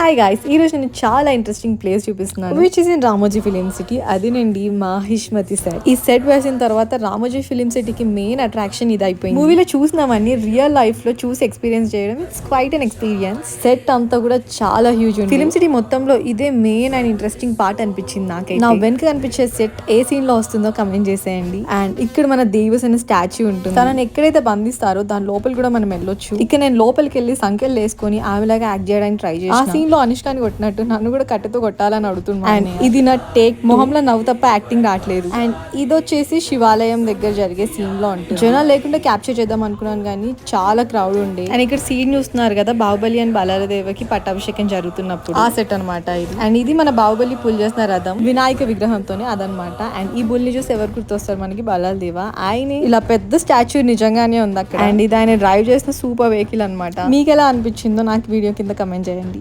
Hi guys ఈ రోజు నేను చాలా ఇంట్రెస్టింగ్ ప్లేస్ చూపిస్తున్నాను. Which is in Ramoji Film City అదేనండి మాహిష్మతి సెట్ ఈ సెట్ వేసిన తర్వాత రామోజీ ఫిలిం సిటీకి మెయిన్ అట్రాక్షన్ ఇది అయిపోయింది. మూవీలో చూసినామని రియల్ లైఫ్లో చూసి ఎక్స్పీరియన్స్ చేయడం it's quite an experience set అంతా కూడా చాలా హ్యూజ్ ఉంది. ఫిలిం సిటీ మొత్తంలో ఇదే మెయిన్ అండ్ ఇంట్రెస్టింగ్ పార్ట్ అనిపించింది నాకైతే. నా వెనక కనిపించే సెట్ ఏ సీన్లో వస్తుందో కమెంట్ చేసేయండి. అండ్ ఇక్కడ మన దేవసేన స్టాచ్యూ ఉంటుంది. తనని ఎక్కడైతే బంధిస్తారో దాని లోపల కూడా మనం వెళ్ళొచ్చు. ఇక్కడ నేను లోపలికి వెళ్ళి సంఖ్యలు వేసుకొని ఆమెలాగా యాక్ట్ చేయడానికి ట్రై చేసి ఆ సీన్ లో అనుష్కాని కొట్టినట్టు నన్ను కూడా కట్టెతో కొట్టాలని అడుగుతున్నాను అండ్ ఇది నా టేక్ మొహంలో నవ్వు తప్ప యాక్టింగ్ రావట్లేదు. అండ్ ఇది వచ్చేసి శివాలయం దగ్గర జరిగే సీన్లో ఉంటుంది జనాలు లేకుండా క్యాప్చర్ చేద్దాం అనుకున్నాను కానీ చాలా క్రౌడ్ ఉండే. అండ్ ఇక్కడ సీన్ చూస్తున్నారు కదా బాహుబలి అండ్ బలారదేవకి పట్టాభిషేకం జరుగుతున్నప్పుడు. ఆ సెట్ అన్నమాట ఇది. అండ్ ఇది మన బాహుబలి పుల్ చేసిన రథం వినాయక విగ్రహంతోనే అదనమాట అండ్ ఈ బుల్ని చూసి ఎవరు గుర్తొస్తారు మనకి? బలాదేవ ఆయన ఇలా పెద్ద స్టాచ్యూ నిజంగానే ఉంది అక్కడ. అండ్ ఇది ఆయన డ్రైవ్ చేసిన సూపర్ వెహికల్ అన్నమాట. మీకు ఎలా అనిపించిందో నాకు వీడియో కింద కమెంట్ చేయండి.